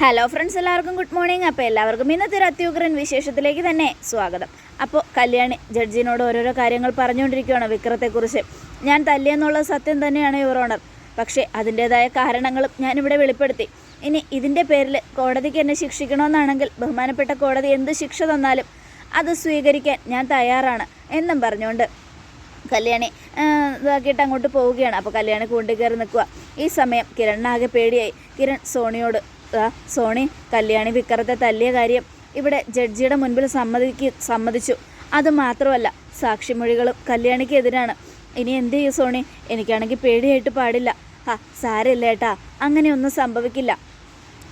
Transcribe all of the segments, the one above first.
Hello friends എല്ലാവർക്കും good morning അപ്പോൾ എല്ലാവർക്കും ഇന്നത്തെ ഒരു അത്യുഗ്രൻ വിശേഷത്തിലേക്ക് തന്നെ സ്വാഗതം. അപ്പോൾ കല്യാണി ജഡ്ജിനോട് ഓരോരോ കാര്യങ്ങൾ പറഞ്ഞുകൊണ്ടിരിക്കുകയാണ് വിക്രത്തെക്കുറിച്ച്. ഞാൻ തല്ലിയെന്നുള്ള സത്യം തന്നെയാണ് യുവർ ഓണർ പക്ഷേ അതിന്റേതായ കാരണങ്ങളും ഞാനിവിടെ വെളിപ്പെടുത്തി. ഇനി ഇതിന്റെ പേരിൽ കോടതിക്ക് എന്നെ ശിക്ഷിക്കണമെന്നാണെങ്കിൽ ബഹുമാനപ്പെട്ട കോടതി എന്ത് ശിക്ഷ തന്നാലും അത് സ്വീകരിക്കാൻ ഞാൻ തയ്യാറാണ് എന്നും പറഞ്ഞുകൊണ്ട് കല്യാണി ഇതാക്കിയിട്ട് അങ്ങോട്ട് പോവുകയാണ്. അപ്പോൾ കല്യാണി കൂണ്ടി കയറി നിൽക്കുക. ഈ സമയം കിരണിനാകെ പേടിയായി. കിരൺ സോണിയോട് "ആ, സോണി കല്യാണി വിക്രത്തെ തല്ലിയ കാര്യം ഇവിടെ ജഡ്ജിയുടെ മുൻപിൽ സമ്മതിക്ക് സമ്മതിച്ചു. അത് മാത്രമല്ല സാക്ഷിമൊഴികളും കല്യാണിക്കെതിരാണ്. ഇനി എന്ത് ചെയ്യും സോണി? എനിക്കാണെങ്കിൽ പേടിയായിട്ട് പാടില്ല. ആ സാരമില്ല ഏട്ടാ അങ്ങനെയൊന്നും സംഭവിക്കില്ല.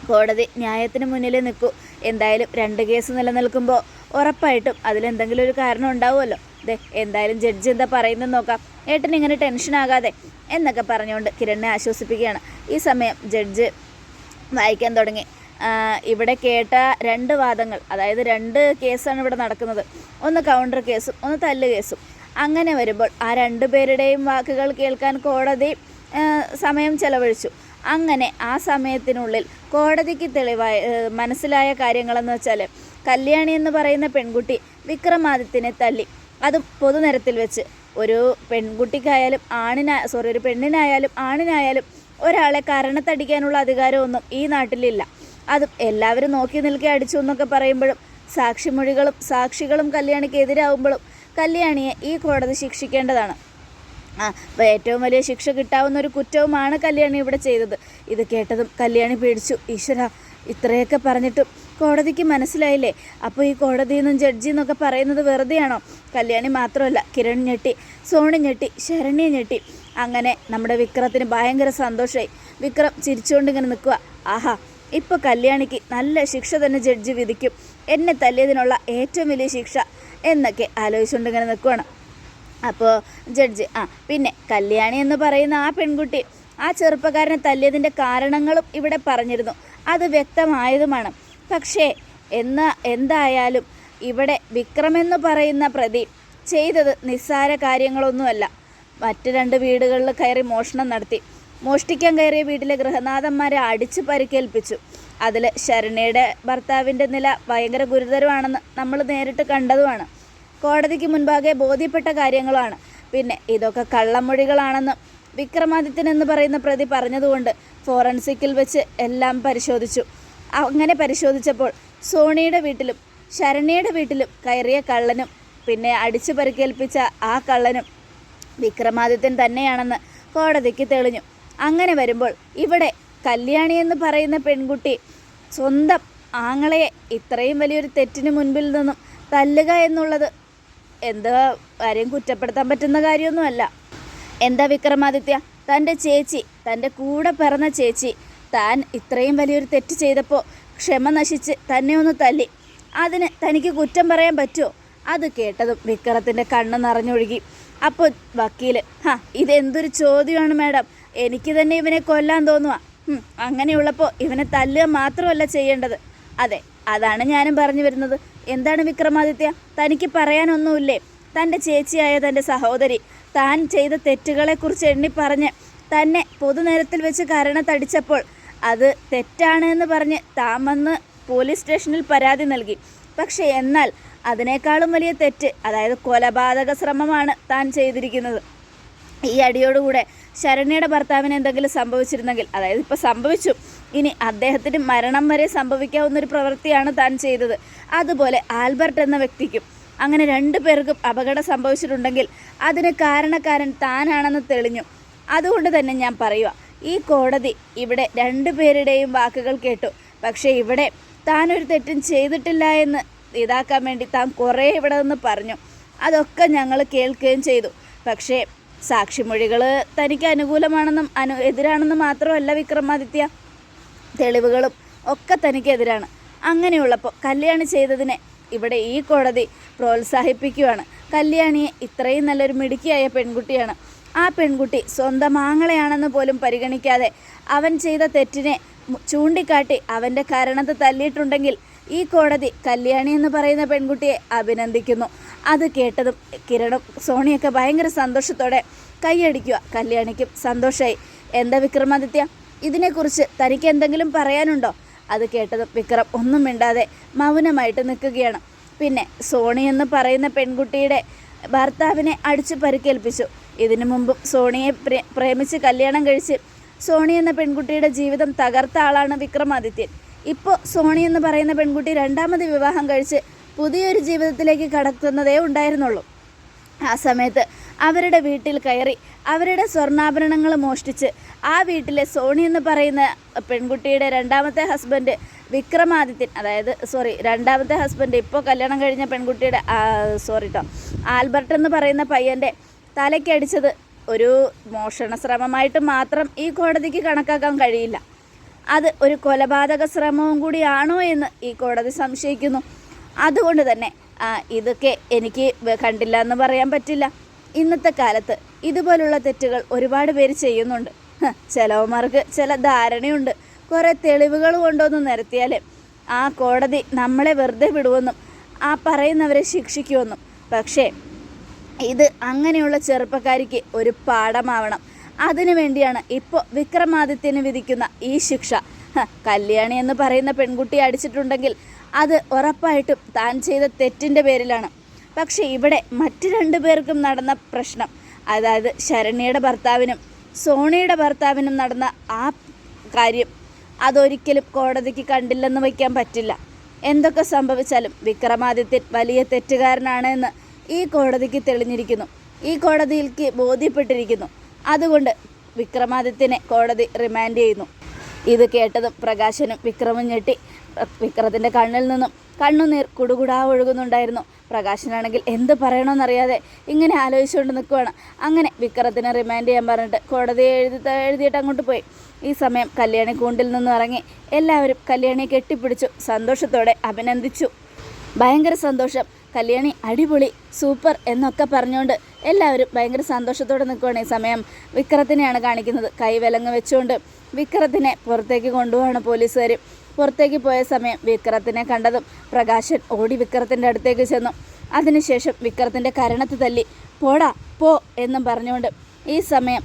കോടതി ന്യായത്തിന് മുന്നിൽ നിൽക്കൂ. എന്തായാലും രണ്ട് കേസ് നിലനിൽക്കുമ്പോൾ ഉറപ്പായിട്ടും അതിലെന്തെങ്കിലും ഒരു കാരണം ഉണ്ടാവുമല്ലോ. ദേ എന്തായാലും ജഡ്ജി എന്താ പറയുന്നത് നോക്കാം. ഏട്ടൻ ഇങ്ങനെ ടെൻഷൻ ആകാതെ എന്നൊക്കെ പറഞ്ഞുകൊണ്ട് കിരണിനെ ആശ്വസിപ്പിക്കുകയാണ്. ഈ സമയം ജഡ്ജ് വായിക്കാൻ തുടങ്ങി. ഇവിടെ കേട്ട രണ്ട് വാദങ്ങൾ അതായത് രണ്ട് കേസാണ് ഇവിടെ നടക്കുന്നത്. ഒന്ന് കൗണ്ടർ കേസും ഒന്ന് തല്ല് കേസും. അങ്ങനെ വരുമ്പോൾ ആ രണ്ട് പേരുടെയും വാക്കുകൾ കേൾക്കാൻ കോടതി സമയം ചെലവഴിച്ചു. അങ്ങനെ ആ സമയത്തിനുള്ളിൽ കോടതിക്ക് തെളിവായ മനസ്സിലായ കാര്യങ്ങളെന്ന് വെച്ചാൽ കല്യാണി എന്ന് പറയുന്ന പെൺകുട്ടി വിക്രമാദിത്യനെ തല്ലി. അത് പൊതുനിരത്തിൽ വെച്ച് ഒരു പെൺകുട്ടിക്കായാലും ആണിനാ സോറി ഒരു പെണ്ണിനായാലും ആണിനായാലും ഒരാളെ കരണത്തടിക്കാനുള്ള അധികാരമൊന്നും ഈ നാട്ടിലില്ല. അതും എല്ലാവരും നോക്കി നിൽക്കെ അടിച്ചു എന്നൊക്കെ പറയുമ്പോഴും സാക്ഷിമൊഴികളും സാക്ഷികളും കല്യാണിക്ക് എതിരാകുമ്പോഴും കല്യാണിയെ ഈ കോടതി ശിക്ഷിക്കേണ്ടതാണ്. ആ ഏറ്റവും വലിയ ശിക്ഷ കിട്ടാവുന്ന ഒരു കുറ്റവുമാണ് കല്യാണി ഇവിടെ ചെയ്തത്. ഇത് കേട്ടതും കല്യാണി പേടിച്ചു. ഈശ്വര ഇത്രയൊക്കെ പറഞ്ഞിട്ടും കോടതിക്ക് മനസ്സിലായില്ലേ? അപ്പോൾ ഈ കോടതിയിൽ നിന്നും ജഡ്ജി എന്നൊക്കെ പറയുന്നത് വെറുതെയാണോ? കല്യാണി മാത്രമല്ല കിരൺ ഞെട്ടി സോണി ഞെട്ടി ശരണ്യ ഞെട്ടി അങ്ങനെ നമ്മുടെ വിക്രത്തിന് ഭയങ്കര സന്തോഷമായി വിക്രം ചിരിച്ചുകൊണ്ട് ഇങ്ങനെ നിൽക്കുക ആഹാ ഇപ്പോൾ കല്യാണിക്ക് നല്ല ശിക്ഷ തന്നെ ജഡ്ജി വിധിക്കും. എന്നെ തല്ലിയതിനുള്ള ഏറ്റവും വലിയ ശിക്ഷ എന്നൊക്കെ ആലോചിച്ചുകൊണ്ട് ഇങ്ങനെ നിൽക്കുകയാണ് അപ്പോൾ ജഡ്ജ് ആ പിന്നെ കല്യാണി എന്ന് പറയുന്ന ആ പെൺകുട്ടി ആ ചെറുപ്പക്കാരനെ തല്ലിയതിന്റെ കാരണങ്ങളും ഇവിടെ പറഞ്ഞിരുന്നു. അത് വ്യക്തമായതുമാണ്. പക്ഷേ എന്നാ എന്തായാലും ഇവിടെ വിക്രമെന്ന് പറയുന്ന പ്രതി ചെയ്തത് നിസ്സാര കാര്യങ്ങളൊന്നുമല്ല. മറ്റ് രണ്ട് വീടുകളിൽ കയറി മോഷണം നടത്തി. മോഷ്ടിക്കാൻ കയറിയ വീട്ടിലെ ഗൃഹനാഥന്മാരെ അടിച്ച് പരിക്കേൽപ്പിച്ചു. അതിൽ ശരണയുടെ ഭർത്താവിന്റെ നില ഭയങ്കര ഗുരുതരമാണെന്ന് നമ്മൾ നേരിട്ട് കണ്ടതുമാണ്. കോടതിക്ക് മുൻപാകെ ബോധ്യപ്പെട്ട കാര്യങ്ങളാണ് പിന്നെ ഇതൊക്കെ കള്ളമൊഴികളാണെന്ന് വിക്രമാദിത്യൻ എന്ന് പറയുന്ന പ്രതി പറഞ്ഞതുകൊണ്ട് ഫോറൻസിക്കിൽ വെച്ച് എല്ലാം പരിശോധിച്ചു. അങ്ങനെ പരിശോധിച്ചപ്പോൾ സോണിയുടെ വീട്ടിലും ശരണയുടെ വീട്ടിലും കയറിയ കള്ളനും പിന്നെ അടിച്ചു പരിക്കേൽപ്പിച്ച ആ കള്ളനും വിക്രമാദിത്യൻ തന്നെയാണെന്ന് കോടതിക്ക് തെളിഞ്ഞു. അങ്ങനെ വരുമ്പോൾ ഇവിടെ കല്യാണി എന്ന് പറയുന്ന പെൺകുട്ടി സ്വന്തം ആങ്ങളെ ഇത്രയും വലിയൊരു തെറ്റിന് മുൻപിൽ നിന്നും തല്ലുക എന്നുള്ളത് എന്താ ആരെയും കുറ്റപ്പെടുത്താൻ പറ്റുന്ന കാര്യമൊന്നുമല്ല. എന്താ വിക്രമാദിത്യ? തന്റെ ചേച്ചി തന്റെ കൂടെ പിറന്ന ചേച്ചി താൻ ഇത്രയും വലിയൊരു തെറ്റ് ചെയ്തപ്പോൾ ക്ഷമ നശിച്ച് തന്നെ ഒന്ന് തല്ലി. അതിന് തനിക്ക് കുറ്റം പറയാൻ പറ്റുമോ? അത് കേട്ടതും വിക്രത്തിന്റെ കണ്ണ് നിറഞ്ഞൊഴുകി. അപ്പോൾ വക്കീൽ ഹാ ഇതെന്തൊരു ചോദ്യമാണ് മാഡം. എനിക്ക് തന്നെ ഇവനെ കൊല്ലാൻ തോന്നുക അങ്ങനെയുള്ളപ്പോൾ ഇവനെ തല്ലുക മാത്രമല്ല ചെയ്യേണ്ടത്. അതെ അതാണ് ഞാനും പറഞ്ഞു വരുന്നത്. എന്താണ് വിക്രമാദിത്യ? തനിക്ക് പറയാനൊന്നുമില്ലേ? തന്റെ ചേച്ചിയായ തന്റെ സഹോദരി താൻ ചെയ്ത തെറ്റുകളെക്കുറിച്ച് എണ്ണി പറഞ്ഞ് തന്നെ പൊതുനേരത്തിൽ വെച്ച് കരണത്തടിച്ചപ്പോൾ അത് തെറ്റാണ് എന്ന് പറഞ്ഞ് താൻ പോലീസ് സ്റ്റേഷനിൽ പരാതി നൽകി. പക്ഷേ എന്നാൽ അതിനേക്കാളും വലിയ തെറ്റ് അതായത് കൊലപാതക ശ്രമമാണ് താൻ ചെയ്തിരിക്കുന്നത്. ഈ അടിയോടുകൂടെ ശരണ്യയുടെ ഭർത്താവിന് എന്തെങ്കിലും സംഭവിച്ചിരുന്നെങ്കിൽ അതായത് ഇപ്പോൾ സംഭവിച്ചു ഇനി അദ്ദേഹത്തിന് മരണം വരെ സംഭവിക്കാവുന്ന ഒരു പ്രവൃത്തിയാണ് താൻ ചെയ്തത്. അതുപോലെ ആൽബർട്ട് എന്ന വ്യക്തിക്കും അങ്ങനെ രണ്ടു പേർക്കും അപകടം സംഭവിച്ചിട്ടുണ്ടെങ്കിൽ അതിന് കാരണക്കാരൻ താനാണെന്ന് തെളിഞ്ഞു. അതുകൊണ്ട് തന്നെ ഞാൻ പറയുക ഈ കോടതി ഇവിടെ രണ്ടു പേരുടെയും വാക്കുകൾ കേട്ടു. പക്ഷേ ഇവിടെ താനൊരു തെറ്റും ചെയ്തിട്ടില്ല എന്ന് ഇതാക്കാൻ വേണ്ടി താൻ കുറേ ഇവിടെ നിന്ന് പറഞ്ഞു. അതൊക്കെ ഞങ്ങൾ കേൾക്കുകയും ചെയ്തു. പക്ഷേ സാക്ഷിമൊഴികൾ തനിക്ക് അനുകൂലമാണെന്നും അനു എതിരാണെന്നും മാത്രമല്ല വിക്രമാദിത്യ. തെളിവുകളും ഒക്കെ തനിക്കെതിരാണ് അങ്ങനെയുള്ളപ്പോൾ കല്യാണി ചെയ്തതിനെ ഇവിടെ ഈ കോടതി പ്രോത്സാഹിപ്പിക്കുകയാണ് കല്യാണിയെ ഇത്രയും നല്ലൊരു മിടുക്കിയായ പെൺകുട്ടിയാണ്. ആ പെൺകുട്ടി സ്വന്തം ആങ്ങളെയാണെന്ന് പോലും പരിഗണിക്കാതെ അവൻ ചെയ്ത തെറ്റിനെ ചൂണ്ടിക്കാട്ടി അവന്റെ കരണത്ത് തല്ലിയിട്ടുണ്ടെങ്കിൽ ഈ കോടതി കല്യാണി എന്ന് പറയുന്ന പെൺകുട്ടിയെ അഭിനന്ദിക്കുന്നു. അത് കേട്ടതും കിരണും സോണിയൊക്കെ ഭയങ്കര സന്തോഷത്തോടെ കൈയടിക്കുക. കല്യാണിക്കും സന്തോഷമായി എന്താ വിക്രമാദിത്യ? ഇതിനെക്കുറിച്ച് തനിക്ക് എന്തെങ്കിലും പറയാനുണ്ടോ? അത് കേട്ടതും വിക്രം ഒന്നും മിണ്ടാതെ മൗനമായിട്ട് നിൽക്കുകയാണ്. പിന്നെ സോണി എന്ന് പറയുന്ന പെൺകുട്ടിയുടെ ഭർത്താവിനെ അടിച്ചു പരിക്കേൽപ്പിച്ചു. ഇതിനു മുമ്പും സോണിയെ പ്രേ- പ്രേമിച്ച് കല്യാണം കഴിച്ച് സോണി എന്ന പെൺകുട്ടിയുടെ ജീവിതം തകർത്ത ആളാണ് വിക്രമാദിത്യൻ. ഇപ്പോൾ സോണി എന്ന് പറയുന്ന പെൺകുട്ടി രണ്ടാമത് വിവാഹം കഴിച്ച് പുതിയൊരു ജീവിതത്തിലേക്ക് കടക്കുന്നതേ ഉണ്ടായിരുന്നുള്ളൂ. ആ സമയത്ത് അവരുടെ വീട്ടിൽ കയറി അവരുടെ സ്വർണാഭരണങ്ങൾ മോഷ്ടിച്ച് ആ വീട്ടിലെ സോണി എന്ന് പറയുന്ന പെൺകുട്ടിയുടെ രണ്ടാമത്തെ ഹസ്ബൻഡ് വിക്രമാദിത്യൻ അതായത് സോറി രണ്ടാമത്തെ ഹസ്ബൻഡ് ഇപ്പോൾ കല്യാണം കഴിഞ്ഞ പെൺകുട്ടിയുടെ സോറി കേട്ടോ ആൽബർട്ട് എന്ന് പറയുന്ന പയ്യന്റെ തലയ്ക്കടിച്ചത് ഒരു മോഷണ ശ്രമമായിട്ട് മാത്രം ഈ കോടതിക്ക് കണക്കാക്കാൻ കഴിയില്ല. അത് ഒരു കൊലപാതക ശ്രമവും കൂടിയാണോ എന്ന് ഈ കോടതി സംശയിക്കുന്നു. അതുകൊണ്ട് തന്നെ ഇതൊക്കെ എനിക്ക് കണ്ടില്ല എന്ന് പറയാൻ പറ്റില്ല. ഇന്നത്തെ കാലത്ത് ഇതുപോലുള്ള തെറ്റുകൾ ഒരുപാട് പേര് ചെയ്യുന്നുണ്ട്. ചിലവന്മാർക്ക് ചില ധാരണയുണ്ട്. കുറേ തെളിവുകൾ കൊണ്ടൊന്ന് നിരത്തിയാൽ ആ കോടതി നമ്മളെ വെറുതെ വിടുമെന്നും ആ പറയുന്നവരെ ശിക്ഷിക്കുമെന്നും പക്ഷേ ഇത് അങ്ങനെയുള്ള ചെറുപ്പക്കാരിക്ക് ഒരു പാഠമാവണം. അതിനു വേണ്ടിയാണ് ഇപ്പോൾ വിക്രമാദിത്യന് വിധിക്കുന്ന ഈ ശിക്ഷ. കല്യാണി എന്ന് പറയുന്ന പെൺകുട്ടിയെ അടിച്ചിട്ടുണ്ടെങ്കിൽ അത് ഉറപ്പായിട്ടും താൻ ചെയ്ത തെറ്റിന്റെ പേരിലാണ്. പക്ഷേ ഇവിടെ മറ്റു രണ്ടു പേർക്കും നടന്ന പ്രശ്നം അതായത് ശരണ്യയുടെ ഭർത്താവിനും സോണിയുടെ ഭർത്താവിനും നടന്ന ആ കാര്യം അതൊരിക്കലും കോടതിക്ക് കണ്ടില്ലെന്ന് വയ്ക്കാൻ പറ്റില്ല. എന്തൊക്കെ സംഭവിച്ചാലും വിക്രമാദിത്യൻ വലിയ തെറ്റുകാരനാണ് എന്ന് ഈ കോടതിക്ക് തെളിഞ്ഞിരിക്കുന്നു. ഈ കോടതിയിലേക്ക് ബോധ്യപ്പെട്ടിരിക്കുന്നു. അതുകൊണ്ട് വിക്രമാദിത്യനെ കോടതി റിമാൻഡ് ചെയ്യുന്നു. ഇത് കേട്ടതും പ്രകാശനും വിക്രമും ഞെട്ടി. വിക്രത്തിന്റെ കണ്ണിൽ നിന്നും കണ്ണുനീർ കുടുകുടാ ഒഴുകുന്നുണ്ടായിരുന്നു. പ്രകാശനാണെങ്കിൽ എന്ത് പറയണമെന്നറിയാതെ ഇങ്ങനെ ആലോചിച്ചുകൊണ്ട് നിൽക്കുവാണ്. അങ്ങനെ വിക്രത്തിനെ റിമാൻഡ് ചെയ്യാൻ പറഞ്ഞിട്ട് കോടതി എഴുതി എഴുതിയിട്ട് അങ്ങോട്ട് പോയി. ഈ സമയം കല്യാണി കൂണ്ടിൽ നിന്നും ഇറങ്ങി എല്ലാവരും കല്യാണിയെ കെട്ടിപ്പിടിച്ചു സന്തോഷത്തോടെ അഭിനന്ദിച്ചു. ഭയങ്കര സന്തോഷം. കല്യാണി അടിപൊളി സൂപ്പർ എന്നൊക്കെ പറഞ്ഞുകൊണ്ട് എല്ലാവരും ഭയങ്കര സന്തോഷത്തോടെ നിൽക്കുകയാണ് ഈ സമയം. വിക്രത്തിനെയാണ് കാണിക്കുന്നത്. കൈ വിലങ്ങ് വെച്ചുകൊണ്ട് വിക്രത്തിനെ പുറത്തേക്ക് കൊണ്ടുപോവാണ് പോലീസുകാർ പുറത്തേക്ക് പോയ സമയം വിക്രത്തിനെ കണ്ടതും പ്രകാശൻ ഓടി വിക്രത്തിന്റെ അടുത്തേക്ക് ചെന്നു. അതിനുശേഷം വിക്രത്തിന്റെ കരണത്ത് തല്ലി പോടാ പോ എന്നും പറഞ്ഞുകൊണ്ട് ഈ സമയം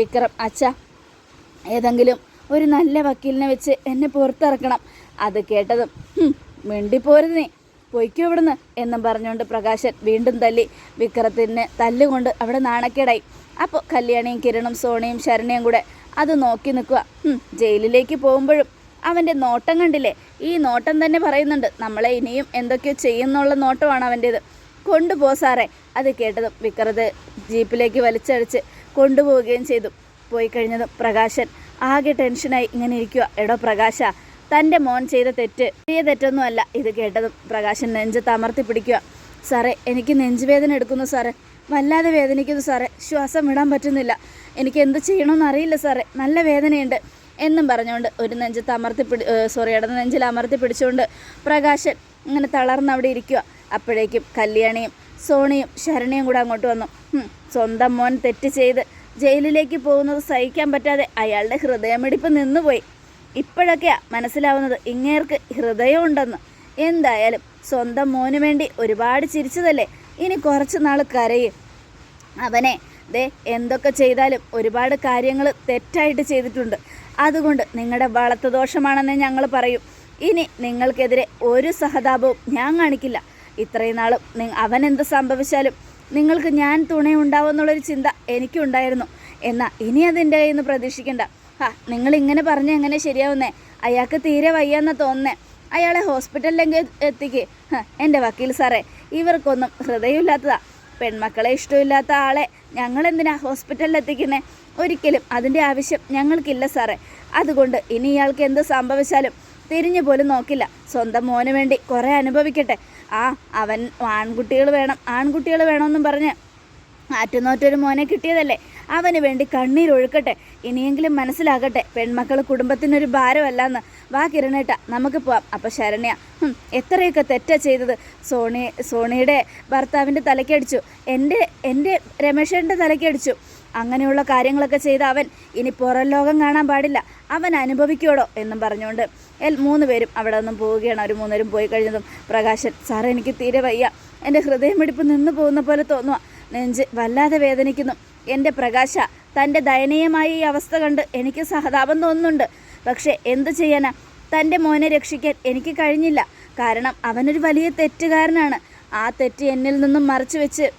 വിക്രം അച്ഛ ഏതെങ്കിലും ഒരു നല്ല വക്കീലിനെ വെച്ച് എന്നെ പുറത്തിറക്കണം. അത് കേട്ടതും മിണ്ടിപ്പോരുന്നേ പൊയ്ക്കോ ഇവിടുന്ന് എന്നും പറഞ്ഞുകൊണ്ട് പ്രകാശൻ വീണ്ടും തല്ലി. വിക്രത്തിന് തല്ലുകൊണ്ട് അവിടെ നാണക്കേടായി. അപ്പോൾ കല്യാണിയും കിരണും സോണിയും ശരണയും കൂടെ അത് നോക്കി നിൽക്കുക. ജയിലിലേക്ക് പോകുമ്പോഴും അവന്റെ നോട്ടം കണ്ടില്ലേ? ഈ നോട്ടം തന്നെ പറയുന്നുണ്ട് നമ്മളെ ഇനിയും എന്തൊക്കെയോ ചെയ്യുന്നുള്ള നോട്ടമാണ് അവന്റേത് കൊണ്ടുപോ സാറേ അത് കേട്ടതും വിക്രത് ജീപ്പിലേക്ക് വലിച്ചടിച്ച് കൊണ്ടുപോവുകയും ചെയ്തു. പോയി കഴിഞ്ഞതും പ്രകാശൻ ആകെ ടെൻഷനായി ഇങ്ങനെ ഇരിക്കുക. എടോ പ്രകാശ തന്റെ മോൻ ചെയ്ത തെറ്റ് ചെറിയ തെറ്റൊന്നുമല്ല. ഇത് കേട്ടതും പ്രകാശൻ നെഞ്ചത്ത് അമർത്തി പിടിക്കുക. സാറേ എനിക്ക് നെഞ്ചുവേദന എടുക്കുന്നു സാറേ. വല്ലാതെ വേദനിക്കുന്നു സാറേ. ശ്വാസം വിടാൻ പറ്റുന്നില്ല. എനിക്ക് എന്ത് ചെയ്യണമെന്ന് അറിയില്ല സാറേ. നല്ല വേദനയുണ്ട്. എന്നും പറഞ്ഞുകൊണ്ട് ഒരു നെഞ്ചത്ത് അമർത്തി പിടി സോറി ഇടന്ന നെഞ്ചിൽ അമർത്തി പിടിച്ചുകൊണ്ട് പ്രകാശൻ ഇങ്ങനെ തളർന്ന് അവിടെ ഇരിക്കുക. അപ്പോഴേക്കും കല്യാണിയും സോണിയും ശരണിയും കൂടെ അങ്ങോട്ട് വന്നു. സ്വന്തം മോൻ തെറ്റ് ചെയ്ത് ജയിലിലേക്ക് പോകുന്നത് സഹിക്കാൻ പറ്റാതെ അയാളുടെ ഹൃദയമിടിപ്പ് നിന്നുപോയി. ഇപ്പോഴൊക്കെയാ മനസ്സിലാവുന്നത് ഇങ്ങേർക്ക് ഹൃദയമുണ്ടെന്ന്. എന്തായാലും സ്വന്തം മോന് വേണ്ടി ഒരുപാട് ചിരിച്ചതല്ലേ? ഇനി കുറച്ച് നാൾ കരയും. അവനെ ദേ എന്തൊക്കെ ചെയ്താലും ഒരുപാട് കാര്യങ്ങൾ തെറ്റായിട്ട് ചെയ്തിട്ടുണ്ട്. അതുകൊണ്ട് നിങ്ങളുടെ വളർത്തു ദോഷമാണെന്ന് ഞങ്ങൾ പറയും. ഇനി നിങ്ങൾക്കെതിരെ ഒരു സഹതാപവും ഞാൻ കാണിക്കില്ല. ഇത്രയും നാളും അവൻ എന്ത് സംഭവിച്ചാലും നിങ്ങൾക്ക് ഞാൻ തുണയുണ്ടാവുമെന്നുള്ളൊരു ചിന്ത എനിക്കുണ്ടായിരുന്നു. എന്നാൽ ഇനി അതെന്റെ കയ്യിൽ നിന്ന് പ്രതീക്ഷിക്കണ്ട. ഹാ നിങ്ങൾ ഇങ്ങനെ പറഞ്ഞ് എങ്ങനെ ശരിയാവുന്നേ? അയാൾക്ക് തീരെ വയ്യാന്ന് തോന്നുന്നേ. അയാളെ ഹോസ്പിറ്റലിലെങ്കിൽ എത്തിക്ക്. എന്റെ വക്കീൽ സാറേ ഇവർക്കൊന്നും ഹൃദയമില്ലാത്തതാ. പെൺമക്കളെ ഇഷ്ടമില്ലാത്ത ആളെ ഞങ്ങൾ എന്തിനാ ഹോസ്പിറ്റലിൽ എത്തിക്കുന്നേ ഒരിക്കലും അതിന്റെ ആവശ്യം ഞങ്ങൾക്കില്ല സാറേ. അതുകൊണ്ട് ഇനി ഇയാൾക്ക് എന്ത് സംഭവിച്ചാലും തിരിഞ്ഞു പോലും നോക്കില്ല. സ്വന്തം മോന് വേണ്ടി കുറേ അനുഭവിക്കട്ടെ. ആ അവൻ ആൺകുട്ടികൾ വേണം ആൺകുട്ടികൾ വേണമെന്നും പറഞ്ഞ് ആറ്റുനോറ്റൊരു മോനെ കിട്ടിയതല്ലേ? അവന് വേണ്ടി കണ്ണീരൊഴുക്കട്ടെ ഇനിയെങ്കിലും മനസ്സിലാകട്ടെ പെൺമക്കൾ കുടുംബത്തിനൊരു ഭാരമല്ലെന്ന്. വാ കിരണേട്ട നമുക്ക് പോവാം. അപ്പോൾ ശരണ്യ എത്രയൊക്കെ തെറ്റാ ചെയ്തത്. സോണി സോണിയുടെ ഭർത്താവിന്റെ തലക്കടിച്ചു. എന്റെ എന്റെ രമേശന്റെ തലക്കടിച്ചു. അങ്ങനെയുള്ള കാര്യങ്ങളൊക്കെ ചെയ്ത അവൻ ഇനി പുറം ലോകം കാണാൻ പാടില്ല. അവൻ അനുഭവിക്കോടോ എന്നും പറഞ്ഞുകൊണ്ട് എൽ മൂന്ന് പേരും അവിടെ നിന്നും പോവുകയാണ്. അവർ മൂന്നുപേരും പോയി കഴിഞ്ഞതും പ്രകാശൻ സാറേ എനിക്ക് തീരെ വയ്യ. എന്റെ ഹൃദയമിടിപ്പ് നിന്ന് പോകുന്ന പോലെ തോന്നുക നെഞ്ച് വല്ലാതെ വേദനിക്കുന്നു. എന്റെ പ്രകാശ തന്റെ ദയനീയമായ ഈ അവസ്ഥ കണ്ട് എനിക്ക് സഹതാപം തോന്നുന്നുണ്ട്. പക്ഷേ എന്തു ചെയ്യാനാ? തന്റെ മോനെ രക്ഷിക്കാൻ എനിക്ക് കഴിഞ്ഞില്ല. കാരണം അവനൊരു വലിയ തെറ്റുകാരനാണ്. ആ തെറ്റ് എന്നിൽ നിന്നും മറച്ചു വെച്ച്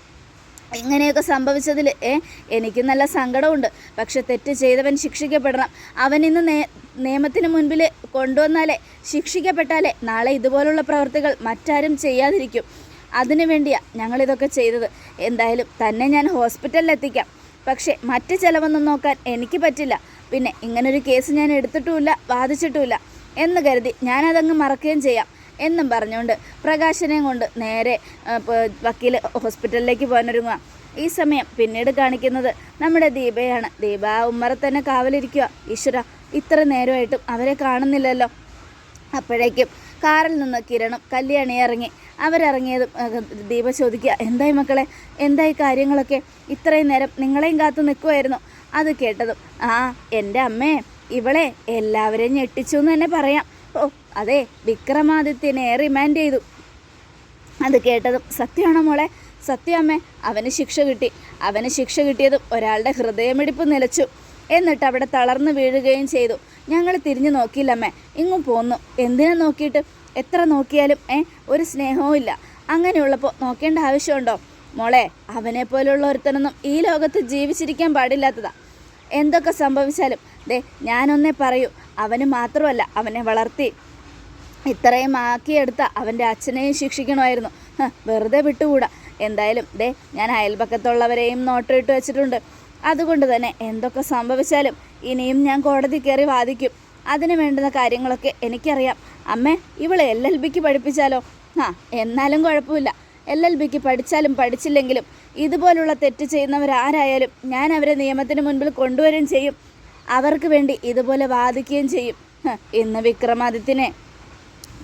ഇങ്ങനെയൊക്കെ സംഭവിച്ചതിൽ ഏ എനിക്ക് നല്ല സങ്കടമുണ്ട്. പക്ഷെ തെറ്റ് ചെയ്തവൻ ശിക്ഷിക്കപ്പെടണം. അവൻ ഇന്ന് നേ നിയമത്തിന് മുൻപിൽ കൊണ്ടുവന്നാലേ ശിക്ഷിക്കപ്പെട്ടാലേ നാളെ ഇതുപോലുള്ള പ്രവൃത്തികൾ മറ്റാരും ചെയ്യാതിരിക്കും. അതിനു വേണ്ടിയാണ് ഞങ്ങളിതൊക്കെ ചെയ്തത്. എന്തായാലും തന്നെ ഞാൻ ഹോസ്പിറ്റലിൽ എത്തിക്കാം പക്ഷേ മറ്റ് ചിലവൊന്നും നോക്കാൻ എനിക്ക് പറ്റില്ല. പിന്നെ ഇങ്ങനൊരു കേസ് ഞാൻ എടുത്തിട്ടുമില്ല വാദിച്ചിട്ടുമില്ല എന്ന് കരുതി ഞാനതങ്ങ് മറക്കുകയും ചെയ്യാം എന്നും പറഞ്ഞുകൊണ്ട് പ്രകാശനെയും കൊണ്ട് നേരെ വക്കീൽ ഹോസ്പിറ്റലിലേക്ക് പോകാനൊരുങ്ങുക. ഈ സമയം പിന്നീട് കാണിക്കുന്നത് നമ്മുടെ ദീപയാണ്. ദീപ ഉമ്മറ തന്നെ കാവലിരിക്കുക ഈശ്വര ഇത്ര നേരമായിട്ടും അവരെ കാണുന്നില്ലല്ലോ. അപ്പോഴേക്കും കാറിൽ നിന്ന് കിരണും കല്യാണി ഇറങ്ങി. അവരിറങ്ങിയതും ദീപ ചോദിക്കുക എന്തായി മക്കളെ? എന്തായി കാര്യങ്ങളൊക്കെ? ഇത്രയും നേരം നിങ്ങളെയും കാത്തു നിൽക്കുമായിരുന്നു അത് കേട്ടതും ആ എന്റെ അമ്മേ ഇവളെ എല്ലാവരെയും ഞെട്ടിച്ചു എന്ന് തന്നെ പറയാം. ഓ അതെ വിക്രമാദിത്യനെ റിമാൻഡ് ചെയ്തു. അത് കേട്ടതും സത്യമാണോ മോളെ? സത്യമേ അവന് ശിക്ഷ കിട്ടി. അവന് ശിക്ഷ കിട്ടിയതും ഒരാളുടെ ഹൃദയമിടിപ്പ് നിലച്ചു. എന്നിട്ട് അവിടെ തളർന്നു വീഴുകയും ചെയ്തു. ഞങ്ങൾ തിരിഞ്ഞു നോക്കിയില്ലമ്മേ. ഇങ്ങും പോന്നു. എന്തിനാ നോക്കിയിട്ട്? എത്ര നോക്കിയാലും ഏ ഒരു സ്നേഹവും ഇല്ല. അങ്ങനെയുള്ളപ്പോൾ നോക്കേണ്ട ആവശ്യമുണ്ടോ? മോളെ അവനെ പോലുള്ള ഒരുത്തനൊന്നും ഈ ലോകത്ത് ജീവിച്ചിരിക്കാൻ പാടില്ലാത്തതാ. എന്തൊക്കെ സംഭവിച്ചാലും ദേ ഞാനൊന്നേ പറയൂ. അവന് മാത്രമല്ല അവനെ വളർത്തി. ഇത്രയും ആക്കിയെടുത്ത അവന്റെ അച്ഛനെയും ശിക്ഷിക്കണമായിരുന്നു. വെറുതെ വിട്ടുകൂടാ. എന്തായാലും ദേ ഞാൻ അയൽപക്കത്തുള്ളവരെയും നോട്ടിട്ട് വെച്ചിട്ടുണ്ട്. അതുകൊണ്ട് തന്നെ എന്തൊക്കെ സംഭവിച്ചാലും ഇനിയും ഞാൻ കോടതി കയറി വാദിക്കും. അതിന് വേണ്ടുന്ന കാര്യങ്ങളൊക്കെ എനിക്കറിയാം. അമ്മേ ഇവളെ എൽ എൽ ബിക്ക് പഠിപ്പിച്ചാലോ? ആ എന്നാലും കുഴപ്പമില്ല. എൽ എൽ ബിക്ക് പഠിച്ചാലും പഠിച്ചില്ലെങ്കിലും ഇതുപോലുള്ള തെറ്റ് ചെയ്യുന്നവരാരായാലും ഞാൻ അവരെ നിയമത്തിന് മുൻപിൽ കൊണ്ടുവരികയും ചെയ്യും. അവർക്ക് വേണ്ടി ഇതുപോലെ വാദിക്കുകയും ചെയ്യും. ഇന്ന് വിക്രമാദിത്യനെ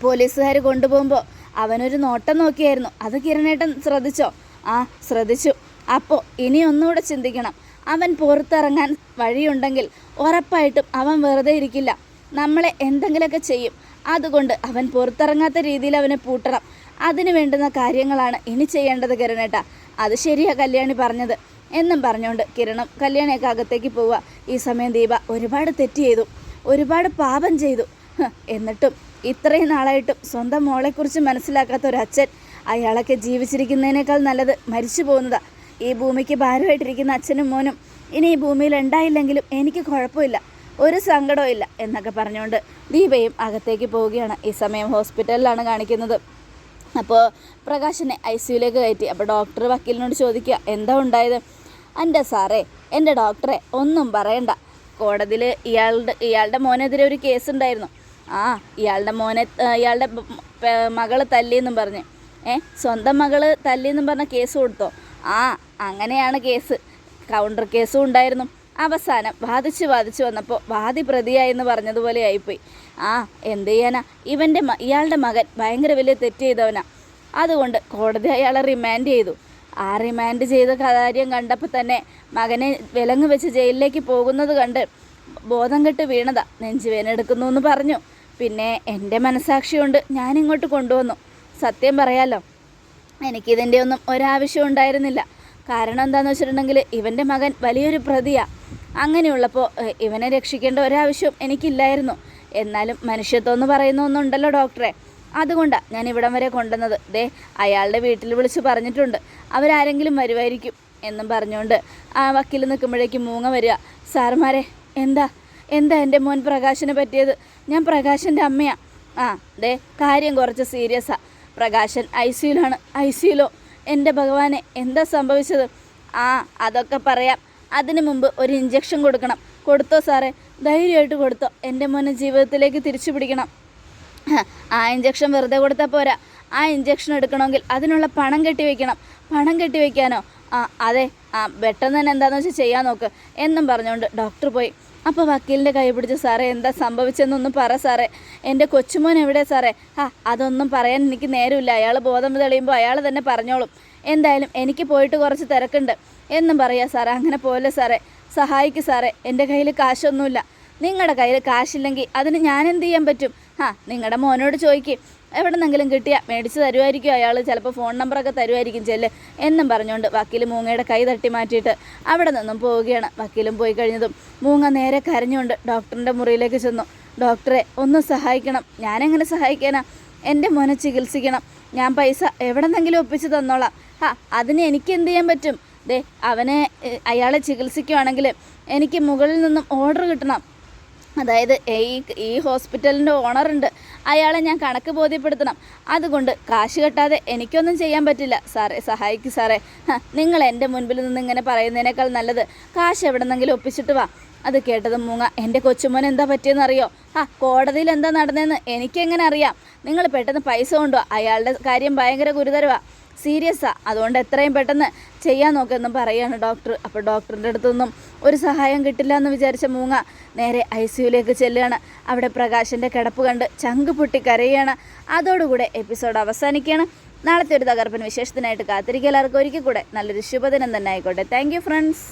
പോലീസുകാർ കൊണ്ടുപോകുമ്പോൾ അവനൊരു നോട്ടം നോക്കിയായിരുന്നു. അത് കിരണേട്ടൻ ശ്രദ്ധിച്ചോ? ആ ശ്രദ്ധിച്ചു. അപ്പോൾ ഇനി ഒന്നുകൂടെ ചിന്തിക്കണം. അവൻ പുറത്തിറങ്ങാൻ വഴിയുണ്ടെങ്കിൽ ഉറപ്പായിട്ടും അവൻ വെറുതെ ഇരിക്കില്ല. നമ്മളെ എന്തെങ്കിലുമൊക്കെ ചെയ്യും. അതുകൊണ്ട് അവൻ പുറത്തിറങ്ങാത്ത രീതിയിൽ അവനെ പൂട്ടണം. അതിന് വേണ്ടുന്ന കാര്യങ്ങളാണ് ഇനി ചെയ്യേണ്ടത് കിരണേട്ട. അത് ശരിയാ കല്യാണി പറഞ്ഞത്. എന്നും പറഞ്ഞുകൊണ്ട് കിരണം കല്യാണിയൊക്കെ അകത്തേക്ക് പോവുക. ഈ സമയം ദീപ ഒരുപാട് തെറ്റ് ചെയ്തു. ഒരുപാട് പാപം ചെയ്തു. എന്നിട്ടും ഇത്രയും നാളായിട്ടും സ്വന്തം മോളെക്കുറിച്ച് മനസ്സിലാക്കാത്ത ഒരു അച്ഛൻ അയാളൊക്കെ ജീവിച്ചിരിക്കുന്നതിനേക്കാൾ നല്ലത് മരിച്ചു പോകുന്നതാ ഈ ഭൂമിക്ക് ഭാരമായിട്ടിരിക്കുന്ന അച്ഛനും മോനും ഇനി ഈ ഭൂമിയിൽ ഉണ്ടായില്ലെങ്കിലും എനിക്ക് കുഴപ്പമില്ല ഒരു സങ്കടവും ഇല്ല എന്നൊക്കെ പറഞ്ഞുകൊണ്ട് ദീപയും അകത്തേക്ക് പോവുകയാണ്. ഈ സമയം ഹോസ്പിറ്റലിലാണ് കാണിക്കുന്നത്. അപ്പോൾ പ്രകാശിനെ ഐ സിയുലേക്ക് കയറ്റി. അപ്പോൾ ഡോക്ടർ വക്കീലിനോട് ചോദിക്കുക എന്താ ഉണ്ടായത്? എന്റെ സാറേ എന്റെ ഡോക്ടറെ ഒന്നും പറയണ്ട. കോടതിയിൽ ഇയാളുടെ ഇയാളുടെ മോനെതിരെ ഒരു കേസ് ഉണ്ടായിരുന്നു ആ ഇയാളുടെ മോനെ ഇയാളുടെ മകൾ തല്ലിയെന്നും പറഞ്ഞ്. ഏ സ്വന്തം മകൾ തല്ലിയെന്നും പറഞ്ഞ കേസ് കൊടുത്തോ? ആ അങ്ങനെയാണ് കേസ്. കൗണ്ടർ കേസും ഉണ്ടായിരുന്നു. അവസാനം വാദിച്ച് വാദിച്ച് വന്നപ്പോൾ വാദി പ്രതിയായെന്ന് പറഞ്ഞതുപോലെ ആയിപ്പോയി. ആ എന്ത് ചെയ്യാനാ? ഇവന്റെ ഇയാളുടെ മകൻ ഭയങ്കര വലിയ തെറ്റ് ചെയ്തവനാ. അതുകൊണ്ട് കോടതി അയാളെ റിമാൻഡ് ചെയ്തു. ആ റിമാൻഡ് ചെയ്ത കാര്യം കണ്ടപ്പോൾ തന്നെ മകനെ വിലങ്ങ് വെച്ച് ജയിലിലേക്ക് പോകുന്നത് കണ്ട് ബോധം കെട്ട് വീണതാ. നെഞ്ചുവേനെടുക്കുന്നു എന്ന് പറഞ്ഞു. പിന്നെ എന്റെ മനസാക്ഷി കൊണ്ട് ഞാനിങ്ങോട്ട് കൊണ്ടുവന്നു. സത്യം പറയാലോ എനിക്കിതിന്റെ ഒന്നും ഒരാവശ്യം ഉണ്ടായിരുന്നില്ല. കാരണം എന്താണെന്ന് വെച്ചിട്ടുണ്ടെങ്കിൽ ഇവന്റെ മകൻ വലിയൊരു പ്രതിയാ. അങ്ങനെയുള്ളപ്പോൾ ഇവനെ രക്ഷിക്കേണ്ട ഒരാവശ്യം എനിക്കില്ലായിരുന്നു. എന്നാലും മനുഷ്യത്വം എന്ന് പറയുന്ന ഒന്നുണ്ടല്ലോ ഡോക്ടറെ. അതുകൊണ്ടാണ് ഞാൻ ഇവിടം വരെ കൊണ്ടുവന്നത്. ദേ അയാളുടെ വീട്ടിൽ വിളിച്ച് പറഞ്ഞിട്ടുണ്ട്. അവരാരെങ്കിലും വരുമായിരിക്കും എന്നും പറഞ്ഞുകൊണ്ട് ആ വക്കീൽ നിൽക്കുമ്പോഴേക്കും മൂങ്ങ വരിക. സാർമാരെ എന്താ? എന്താ എന്റെ മോൻ പ്രകാശിനെ പറ്റിയത്? ഞാൻ പ്രകാശന്റെ അമ്മയാണ് ആ ദേ കാര്യം കുറച്ച് സീരിയസാണ് പ്രകാശൻ ഐ സിയിലാണ് ഐ സിയിലോ എന്റെ ഭഗവാനെ എന്താ സംഭവിച്ചത്? ആ അതൊക്കെ പറയാം. അതിനു മുമ്പ് ഒരു ഇഞ്ചക്ഷൻ കൊടുക്കണം. കൊടുത്തോ സാറേ? ധൈര്യമായിട്ട് കൊടുത്തോ. എന്റെ മോനെ ജീവിതത്തിലേക്ക് തിരിച്ചു പിടിക്കണം. ആ ഇഞ്ചക്ഷൻ വെറുതെ കൊടുത്താൽ പോരാ. ആ ഇഞ്ചക്ഷൻ എടുക്കണമെങ്കിൽ അതിനുള്ള പണം കെട്ടിവെക്കണം. പണം കെട്ടി വെക്കാനോ ആ അതെ. ആ പെട്ടെന്ന് തന്നെ എന്താണെന്ന് വെച്ചാൽ ചെയ്യാൻ നോക്ക്. എന്നും പറഞ്ഞുകൊണ്ട് ഡോക്ടർ പോയി. അപ്പോൾ വക്കീലിന്റെ കൈ പിടിച്ച് സാറേ എന്താ സംഭവിച്ചെന്നൊന്നും പറ സാറേ. എന്റെ കൊച്ചുമോൻ എവിടെ സാറേ? ആ അതൊന്നും പറയാൻ എനിക്ക് നേരമില്ല. അയാൾ ബോധം തെളിയുമ്പോൾ അയാൾ തന്നെ പറഞ്ഞോളും. എന്തായാലും എനിക്ക് പോയിട്ട് കുറച്ച് തിരക്കുണ്ട്. എന്നും പറയാ സാറേ അങ്ങനെ പോലെ സാറേ. സഹായിക്ക് സാറേ. എന്റെ കയ്യിൽ കാശൊന്നുമില്ല. നിങ്ങളുടെ കയ്യിൽ കാശില്ലെങ്കിൽ അതിന് ഞാൻ എന്ത് ചെയ്യാൻ പറ്റും? ആ നിങ്ങളുടെ മോനോട് ചോദിക്കും. എവിടെ നിന്നെങ്കിലും കിട്ടിയാൽ മേടിച്ച് തരുമായിരിക്കും അയാൾ ചിലപ്പോൾ ഫോൺ നമ്പറൊക്കെ തരുമായിരിക്കും ചെല്ല്. എന്നും പറഞ്ഞുകൊണ്ട് വക്കീൽ മൂങ്ങയുടെ കൈ തട്ടി മാറ്റിയിട്ട് അവിടെ നിന്നും പോവുകയാണ് വക്കീലും പോയി കഴിഞ്ഞതും. മൂങ്ങ നേരെ കരഞ്ഞുകൊണ്ട് ഡോക്ടറിന്റെ മുറിയിലേക്ക് ചെന്നു. ഡോക്ടറെ ഒന്ന് സഹായിക്കണം. ഞാനെങ്ങനെ സഹായിക്കാനാ? എന്റെ മോനെ ചികിത്സിക്കണം. ഞാൻ പൈസ എവിടെന്നെങ്കിലും ഒപ്പിച്ച് തന്നോളാം. ആ അതിന് എനിക്ക് എന്ത് ചെയ്യാൻ പറ്റും? ദേ അവനെ അയാളെ ചികിത്സിക്കുവാണെങ്കിൽ എനിക്ക് മുകളിൽ നിന്നും ഓർഡർ കിട്ടണം. അതായത് ഈ ഈ ഹോസ്പിറ്റലിന്റെ ഓണറുണ്ട്. അയാളെ ഞാൻ കണക്ക് ബോധ്യപ്പെടുത്തണം. അതുകൊണ്ട് കാശ് കെട്ടാതെ എനിക്കൊന്നും ചെയ്യാൻ പറ്റില്ല. സാറേ സഹായിക്കും സാറേ. നിങ്ങൾ എന്റെ മുൻപിൽ നിന്ന് ഇങ്ങനെ പറയുന്നതിനേക്കാൾ നല്ലത് കാശ് എവിടെന്നെങ്കിലും ഒപ്പിച്ചിട്ട് വാ. അത് കേട്ടത് മൂങ്ങ എന്റെ കൊച്ചുമോൻ എന്താ പറ്റിയെന്നറിയോ? ആ കോടതിയിൽ എന്താ നടന്നതെന്ന് എനിക്കെങ്ങനെ അറിയാം. നിങ്ങൾ പെട്ടെന്ന് പൈസ കൊണ്ടോ അയാളുടെ കാര്യം ഭയങ്കര ഗുരുതരമാണ് സീരിയസാണ് അതുകൊണ്ട് എത്രയും പെട്ടെന്ന് ചെയ്യാൻ നോക്കുമെന്നും പറയുകയാണ് ഡോക്ടർ അപ്പോൾ ഡോക്ടറിന്റെ അടുത്തൊന്നും ഒരു സഹായം കിട്ടില്ല എന്ന് വിചാരിച്ച മൂങ്ങ നേരെ ഐ സിയുലേക്ക് ചെല്ലുകയാണ്. അവിടെ പ്രകാശിന്റെ കിടപ്പ് കണ്ട് ചങ്ക് പൊട്ടി കരയുകയാണ്. അതോടുകൂടെ എപ്പിസോഡ് അവസാനിക്കുകയാണ്. നാളത്തെ ഒരു തകർപ്പൻ വിശേഷത്തിനായിട്ട് കാത്തിരിക്കുക എല്ലാവർക്കും. ഒരിക്കൽ കൂടെ നല്ലൊരു ശുഭദിനം തന്നെ ആയിക്കോട്ടെ. Thank friends